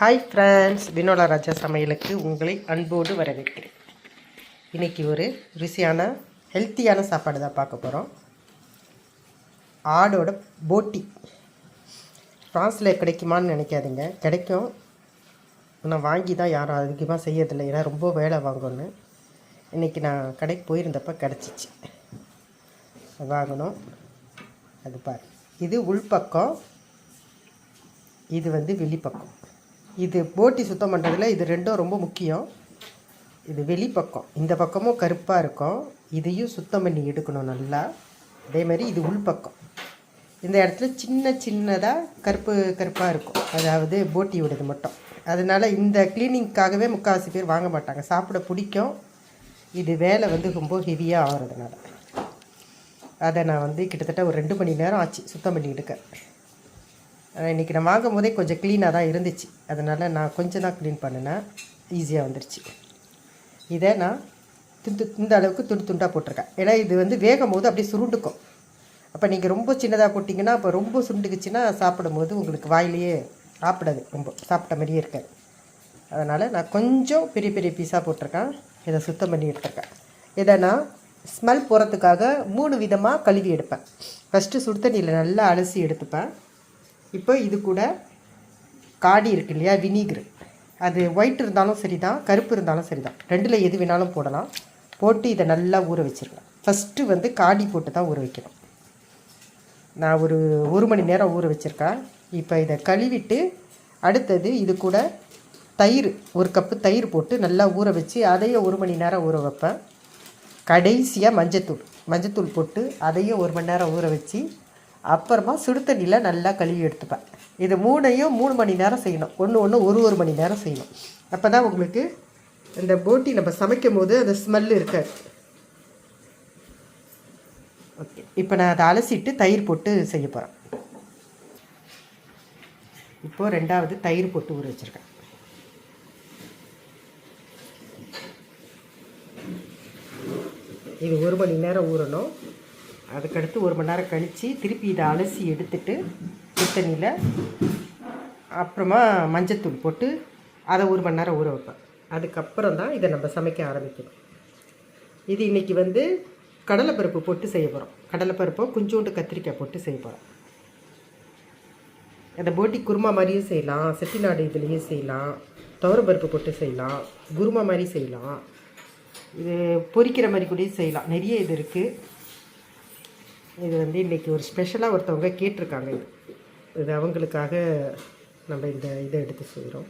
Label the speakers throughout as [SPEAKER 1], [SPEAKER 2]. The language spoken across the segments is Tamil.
[SPEAKER 1] ஹாய் ஃப்ரெண்ட்ஸ் வினோலா ராஜா சமையலுக்கு உங்களை அன்போடு வரவேற்கிறேன். இன்றைக்கி ஒரு ருசியான ஹெல்த்தியான சாப்பாடு தான் பார்க்க போகிறோம் ஆடோட போட்டி. ஃப்ரான்ஸில் கிடைக்குமான்னு நினைக்காதீங்க. கிடைக்கும். நான் வாங்கி தான் யாரும் அதிகமாக செய்யறதில்லை. ஏன்னா ரொம்ப வேலை வாங்கணும்னு. இன்றைக்கி நான் கடைக்கு போயிருந்தப்போ கிடச்சிச்சு. வாங்கணும். அது பாரு. இது உள்பக்கம். இது வந்து வெளிப்பக்கம். இது போட்டி சுத்தம் பண்ணுறதுல இது ரெண்டும் ரொம்ப முக்கியம். இது வெளிப்பக்கம் இந்த பக்கமும் கருப்பாக இருக்கும். இதையும் சுத்தம் பண்ணி எடுக்கணும் நல்லா. அதே மாதிரி இது உள்பக்கம் இந்த இடத்துல சின்ன சின்னதாக கருப்பு கருப்பாக இருக்கும். அதாவது போட்டியோடது மட்டும். அதனால் இந்த க்ளீனிங்க்காகவே முக்கால்வாசி பேர் வாங்க மாட்டாங்க. சாப்பிட பிடிக்கும். இது வேலை வந்து ரொம்ப ஹெவியாக ஆகிறதுனால. அதை நான் வந்து கிட்டத்தட்ட ஒரு ரெண்டு மணி நேரம் ஆச்சு சுத்தம் பண்ணி எடுக்க. இன்றைக்கி நான் வாங்கும் போதே கொஞ்சம் க்ளீனாக தான் இருந்துச்சு. அதனால் நான் கொஞ்சம் தான் க்ளீன் பண்ணினேன். ஈஸியாக வந்துருச்சு. இதை நான் துண்டு இந்த அளவுக்கு துண்டு துண்டாக போட்டிருக்கேன். ஏன்னா இது வந்து வேகும் போது அப்படியே சுருண்டுக்கும். அப்போ நீங்கள் ரொம்ப சின்னதாக போட்டிங்கன்னா அப்போ ரொம்ப சுருண்டுக்குச்சுன்னா சாப்பிடும் போது உங்களுக்கு வாயிலேயே சாப்பிடாது. ரொம்ப சாப்பிட்ட மாதிரியே இருக்காது. அதனால் நான் கொஞ்சம் பெரிய பெரிய பீஸாக போட்டிருக்கேன். இதை சுத்தம் பண்ணி எடுத்திருக்கேன். இதை நான் ஸ்மெல் போகிறதுக்காக மூணு விதமாக கழுவி எடுப்பேன். ஃபஸ்ட்டு சுடு தண்ணியில் நல்லா அலசி எடுத்துப்பேன். இப்போ இது கூட காடி இருக்கு இல்லையா? வினிகர். அது ஒயிட் இருந்தாலும் சரி தான் கருப்பு இருந்தாலும் சரி தான் ரெண்டில் எது வேணாலும் போடலாம். போட்டு இதை நல்லா ஊற வச்சிருக்கேன் ஃபஸ்ட்டு வந்து காடி போட்டு தான் ஊற வைக்கணும். நான் ஒரு ஒரு மணி நேரம் ஊற வச்சுருக்கேன். இப்போ இதை கழுவிட்டு அடுத்தது இது கூட தயிர் ஒரு கப்பு தயிர் போட்டு நல்லா ஊற வச்சு அதையே ஒரு மணி நேரம் ஊற வைப்பேன். கடைசியாக மஞ்சத்தூள் மஞ்சத்தூள் போட்டு அதையும் ஒரு மணி நேரம் ஊற வச்சு அப்புறமா சுடு தண்ணியில் நல்லா கழுவி எடுத்துப்பேன். இது மூணையும் மூணு மணி நேரம் செய்யணும். ஒன்று ஒன்று ஒரு ஒரு மணி நேரம் செய்யணும். அப்போ தான் உங்களுக்கு இந்த போட்டி நம்ம சமைக்கும் போது அந்த ஸ்மெல்லு இருக்காது. ஓகே இப்போ நான் அதை அலசிட்டு தயிர் போட்டு செய்ய போகிறேன் இப்போது ரெண்டாவது தயிர் போட்டு ஊற வச்சுருக்கேன். இது ஒரு மணி நேரம் ஊறணும். அதுக்கடுத்து ஒரு மணி நேரம் கழித்து திருப்பி இதை அலசி எடுத்துட்டு தண்ணியில் அப்புறமா மஞ்சத்தூள் போட்டு அதை ஒரு மணி நேரம் ஊற வைப்பேன். அதுக்கப்புறம் தான் இதை நம்ம சமைக்க ஆரம்பிக்கணும். இது இன்றைக்கி வந்து கடலைப்பருப்பு போட்டு செய்ய போகிறோம் கடலைப்பருப்போ குஞ்சோண்டு கத்திரிக்காய் போட்டு செய்ய போகிறோம் அந்த போட்டி குருமா மாதிரியும் செய்யலாம் செட்டிநாடு இதுலேயும் செய்யலாம் துவரப்பருப்பு போட்டு செய்யலாம் குருமா மாதிரி செய்யலாம். இது பொரிக்கிற மாதிரி கூடயும் செய்யலாம். நிறைய இது இருக்குது இது வந்து இன்றைக்கி ஒரு ஸ்பெஷலாக ஒருத்தவங்க கேட்டிருக்காங்க இது. இது அவங்களுக்காக நம்ம இந்த இதை எடுத்து செய்கிறோம்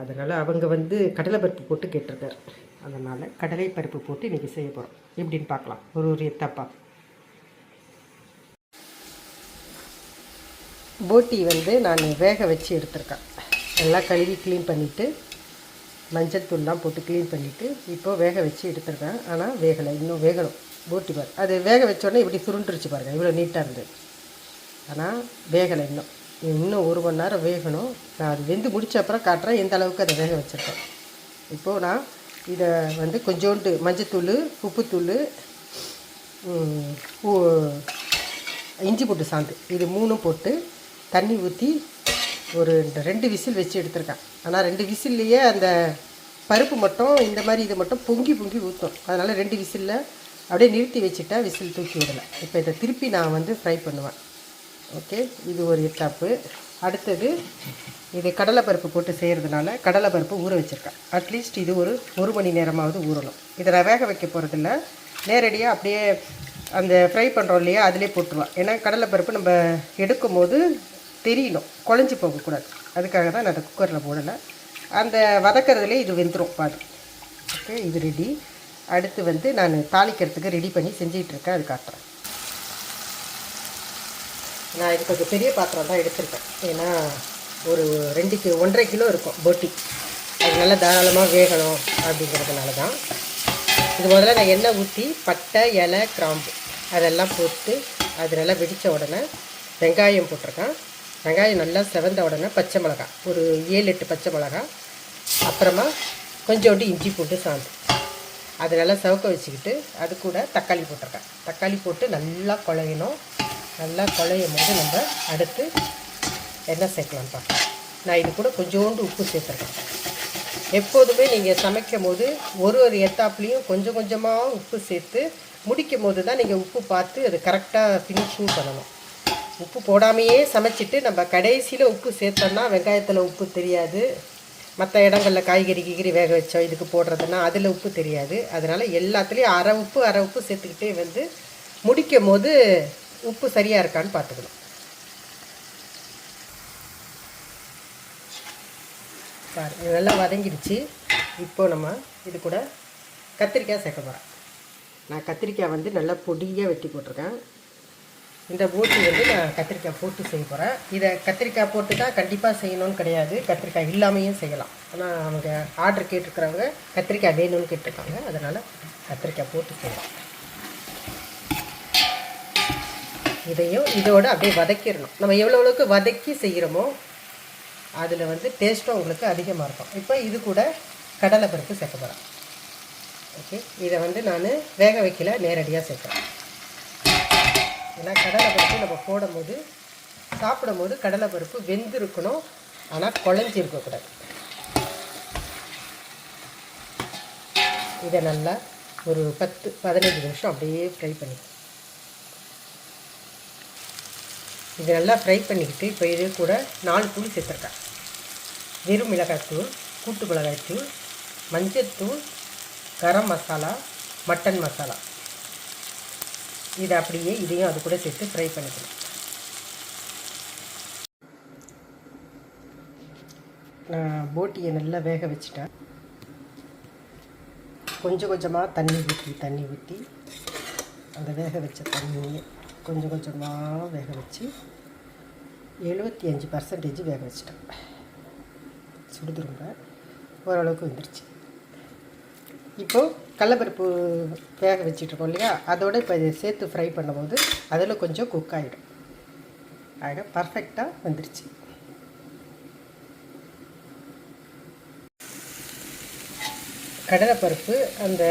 [SPEAKER 1] அதனால் அவங்க வந்து கடலைப்பருப்பு போட்டு கேட்டிருக்காரு. அதனால் கடலை பருப்பு போட்டு இன்றைக்கி செய்ய போகிறோம் எப்படின்னு பார்க்கலாம். ஒரு ஒரு எத்தப்பா. போட்டி வந்து நான் வேக வச்சு எடுத்திருக்கேன். நல்லா கழுவி க்ளீன் பண்ணிவிட்டு மஞ்சள் தூள்லாம் போட்டு க்ளீன் பண்ணிவிட்டு இப்போது வேக வச்சு எடுத்துருக்கேன். ஆனால் வேகலை. இன்னும் வேகணும். போட்டி பாரு அது வேக வச்சோடனே இப்படி சுருண்டுருச்சு பாருங்கள் இவ்வளோ நீட்டாக இருந்தது ஆனால் வேகலை இன்னும். இன்னும் ஒரு மணி நேரம் வேகணும். நான் அது வெந்து முடித்த அப்புறம் காட்டுறேன் எந்த அளவுக்கு அதை வேக வச்சுருக்கேன். இப்போது நான் இதை வந்து கொஞ்சோண்டு மஞ்சத்தூள் உப்புத்தூள் இஞ்சி போட்டு சாந்து இது மூணும் போட்டு தண்ணி ஊற்றி ஒரு ரெண்டு விசில் வச்சு எடுத்திருக்கேன். ஆனால் ரெண்டு விசில்லையே அந்த பருப்பு மட்டும் இந்த மாதிரி இது மட்டும் பொங்கி பொங்கி ஊற்றும் அதனால் ரெண்டு விசிலில் அப்படியே நிறுத்தி வச்சுட்டா விசில் தூக்கி விடலை இப்போ இதை திருப்பி நான் வந்து ஃப்ரை பண்ணுவேன். ஓகே இது ஒரு எத்தாப்பு அடுத்தது இது கடலைப்பருப்பு போட்டு செய்கிறதுனால கடலைப்பருப்பு ஊற வச்சுருக்கேன். அட்லீஸ்ட் இது ஒரு ஒரு மணி நேரமாவது ஊறணும். இதை நான் வேக வைக்க போகிறதில்ல நேரடியாக அப்படியே அந்த ஃப்ரை பண்ணுறோம் இல்லையா அதிலே போட்டுருவேன். ஏன்னா கடலைப்பருப்பு நம்ம எடுக்கும் போது தெரியணும். குழஞ்சி போகக்கூடாது. அதுக்காக தான் நான் அதை குக்கரில் போடலை. அந்த வதக்கிறதுலே இது வெந்துடும் பாதி. ஓகே இது ரெடி அடுத்து வந்து நான் தாளிக்கிறதுக்கு ரெடி பண்ணி செஞ்சிகிட்ருக்கேன் அது காட்டுறேன். நான் இது கொஞ்சம் பெரிய பாத்திரம் தான் எடுத்திருக்கேன். ஏன்னா ஒரு ரெண்டு கிலோ ஒன்றரை கிலோ இருக்கும் போட்டி. அது நல்லா தாராளமாக வேகணும் அப்படிங்கிறதுனால தான். இது முதல்ல நான் எண்ணெய் ஊற்றி பட்டை இலை கிராம்பு அதெல்லாம் போட்டு அது நல்லா வெடித்த உடனே வெங்காயம் போட்டிருக்கேன். வெங்காயம் நல்லா செவந்த உடனே பச்சை மிளகா ஒரு ஏழு எட்டு பச்சை மிளகா அப்புறமா கொஞ்சோண்டு இஞ்சி போட்டு சாந்து. அது நல்லா சவுக்க வச்சுக்கிட்டு அது கூட தக்காளி போட்டிருக்கேன். தக்காளி போட்டு நல்லா குழையணும். நல்லா குழையும் போது நம்ம அடுத்து எண்ணெய் சேர்க்கலாம் பார்க்கலாம். நான் இது கூட கொஞ்சோண்டு உப்பு சேர்த்துருக்கேன். எப்போதுமே நீங்கள் சமைக்கும் போது ஒரு ஒரு எத்தாப்புலேயும் கொஞ்சம் கொஞ்சமாக உப்பு சேர்த்து முடிக்கும் போது தான் நீங்கள் உப்பு பார்த்து அது கரெக்டாக ஃபினிஷிங் பண்ணணும். உப்பு போடாமையே சமைச்சிட்டு நம்ம கடைசியில் உப்பு சேர்த்தோம்னா வெங்காயத்தில் உப்பு தெரியாது. மற்ற இடங்களில் காய்கறி கீகறி வேக வச்சோம் இதுக்கு போடுறதுன்னா அதில் உப்பு தெரியாது. அதனால் எல்லாத்துலேயும் அரை உப்பு அரை உப்பு சேர்த்துக்கிட்டே வந்து முடிக்கும் போது உப்பு சரியாக இருக்கான்னு பார்த்துக்கணும். பாரு இதெல்லாம் வதங்கிடுச்சு. இப்போ நம்ம இது கூட கத்திரிக்காய் சேர்க்க போகிறேன் நான் கத்திரிக்காய் வந்து நல்லா பொடியாக வெட்டி போட்டிருக்கேன். இந்த போட்டி வந்து நான் கத்திரிக்காய் போட்டு செய்ய போகிறேன் இதை கத்திரிக்காய் போட்டு தான் கண்டிப்பாக செய்யணும்னு கிடையாது. கத்திரிக்காய் இல்லாமையும் செய்யலாம். ஆனால் அவங்க ஆர்டர் கேட்டிருக்கிறவங்க கத்திரிக்காய் வேணும்னு கேட்டிருக்காங்க. அதனால் கத்திரிக்காய் போட்டு செய்யலாம். இதையும் இதோட அப்படியே வதக்கிடணும். நம்ம எவ்வளோ அளவுக்கு வதக்கி செய்கிறோமோ அதில் வந்து டேஸ்ட்டும் உங்களுக்கு அதிகமாக இருக்கும். இப்போ இது கூட கடலை பருப்பு சேர்க்க போகிறேன் ஓகே இதை வந்து நான் வேக வைக்கல நேரடியாக சேர்க்குறேன். ஏன்னா கடலைப்பருப்பு நம்ம போடும்போது சாப்பிடும்போது கடலைப்பருப்பு வெந்திருக்கணும். ஆனால் குழஞ்சி இருக்கக்கூடாது இதை நல்லா ஒரு பத்து பதினஞ்சு நிமிஷம் அப்படியே ஃப்ரை பண்ணி. இது நல்லா ஃப்ரை பண்ணிக்கிட்டு இப்போ இது கூட நாலு தூள் சேர்த்துருக்கேன். வெறும் மிளகாய்த்தூள் கூட்டு மிளகாய்த்தூள் மஞ்சத்தூள் கரம் மசாலா மட்டன் மசாலா. இதை அப்படியே இதையும் அது கூட சேர்த்து ஃப்ரை பண்ணிக்கணும் நான் போட்டியை நல்லா வேக வச்சுட்டேன். கொஞ்சம் கொஞ்சமாக தண்ணி ஊற்றி தண்ணி ஊற்றி அந்த வேக வச்ச தண்ணியை கொஞ்சம் கொஞ்சமாக வேக வச்சு எழுபத்தி அஞ்சு பர்சன்டேஜ் வேக வச்சிட்டேன். சுடுது ரொம்ப ஓரளவுக்கு வந்துருச்சு. இப்போது கடலப்பருப்பு வேக வச்சுட்ருக்கோம் இல்லையா? அதோடு இப்போ இதை சேர்த்து ஃப்ரை பண்ணும்போது அதில் கொஞ்சம் குக் ஆகிடும் ஆக பர்ஃபெக்டாக வந்துருச்சு. கடலைப்பருப்பு அந்த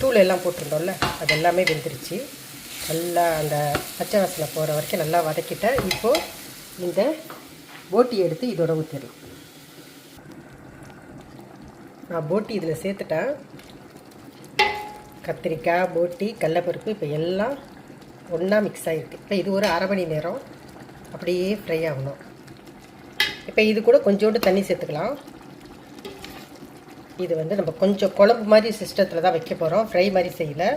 [SPEAKER 1] தூள் எல்லாம் போட்டிருந்தோம்ல அது எல்லாமே வெந்துருச்சு. நல்லா அந்த பச்சை வாசனை போகிற வரைக்கும் நல்லா வதக்கிட்டேன் இப்போது இந்த போட்டி எடுத்து இதோட ஊற்றிடலாம் நான் போட்டி இதில் சேர்த்துட்டேன். கத்திரிக்காய் போட்டி கடலப்பருப்பு இப்போ எல்லாம் ஒன்றா மிக்ஸ் ஆகிருக்கு இப்போ இது ஒரு அரை மணி நேரம். அப்படியே ஃப்ரை ஆகணும். இப்போ இது கூட கொஞ்சோண்டு தண்ணி சேர்த்துக்கலாம். இது வந்து நம்ம கொஞ்சம் குழம்பு மாதிரி சிஸ்டத்தில் தான் வைக்க போகிறோம் ஃப்ரை மாதிரி செய்யலை.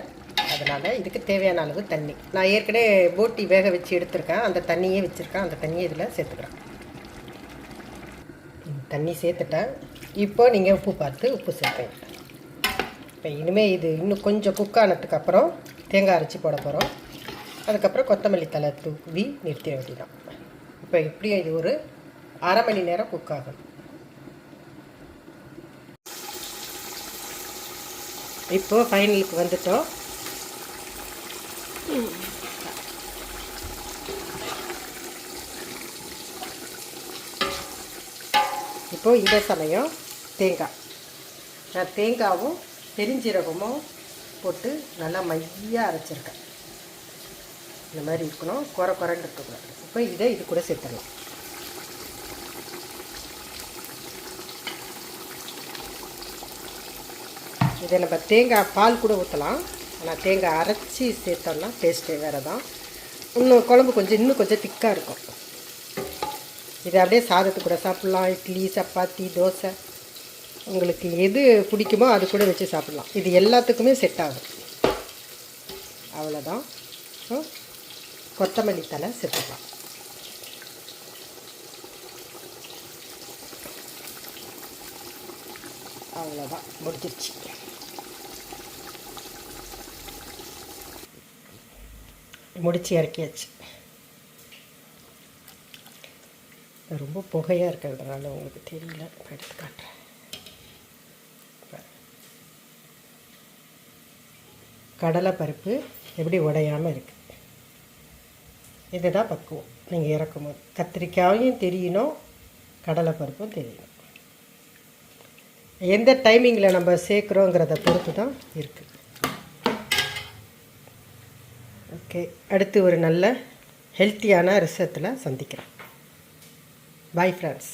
[SPEAKER 1] அதனால் இதுக்கு தேவையான அளவு தண்ணி. நான் ஏற்கனவே போட்டி வேக வச்சு எடுத்திருக்கேன். அந்த தண்ணியே வச்சுருக்கேன். அந்த தண்ணியை இதில் சேர்த்துக்கிறேன். தண்ணி சேர்த்துட்டேன். இப்போ நீங்கள் உப்பு பார்த்து உப்பு சேர்ப்பேன். இப்போ இனிமேல் இது இன்னும் கொஞ்சம் குக் ஆனதுக்கப்புறம் தேங்காய் அரைச்சி போட போகிறோம் அதுக்கப்புறம் கொத்தமல்லி தலை தூவி நிறுத்திட வேண்டியதான் இப்போ இப்படியும் இது ஒரு அரை மணி நேரம் குக் ஆகும் இப்போது ஃபைனலுக்கு வந்துட்டோம். இப்போது இந்த சமயம் தேங்காய். நான் தேங்காவும் பெருஞ்சீரகமும் போட்டு நல்லா மையாக அரைச்சிருக்கேன். இந்த மாதிரி இருக்கணும். குறை குறைன்னு இருக்கக்கூடாது. இப்போ இதை இது கூட சேர்த்துடலாம். இதை நம்ம தேங்காய் பால் கூட ஊற்றலாம் ஆனால் தேங்காய் அரைச்சி சேர்த்தோம்னா டேஸ்ட்டே வேறு தான் இன்னும் குழம்பு கொஞ்சம் இன்னும் கொஞ்சம் திக்காக இருக்கும். இதை அப்படியே சாதத்து கூட சாப்பிட்லாம். இட்லி சப்பாத்தி தோசை. உங்களுக்கு எது பிடிக்குமோ அது கூட வச்சு சாப்பிட்லாம். இது எல்லாத்துக்குமே செட் ஆகும். அவ்வளோதான் கொத்தமல்லி தலை சேர்த்துக்கலாம் அவ்வளோதான் முடிஞ்சிருச்சு. முடிச்சு இறக்கியாச்சு. ரொம்ப புகையாக இருக்கிறதுனால உங்களுக்கு தெரியல. எடுத்து காட்டுறேன். கடலை பருப்பு எப்படி உடையாமல் இருக்குது இதுதான் பக்குவம். நீங்கள் இறக்கும் போது கத்திரிக்காயும் தெரியணும் கடலை பருப்பும் தெரியணும். எந்த டைமிங்கில் நம்ம சேர்க்குறோங்கிறத பொறுத்து தான் இருக்குது ஓகே அடுத்து ஒரு நல்ல ஹெல்த்தியான ரிசத்தில் சந்திக்கிறேன் பாய் ஃப்ரெண்ட்ஸ்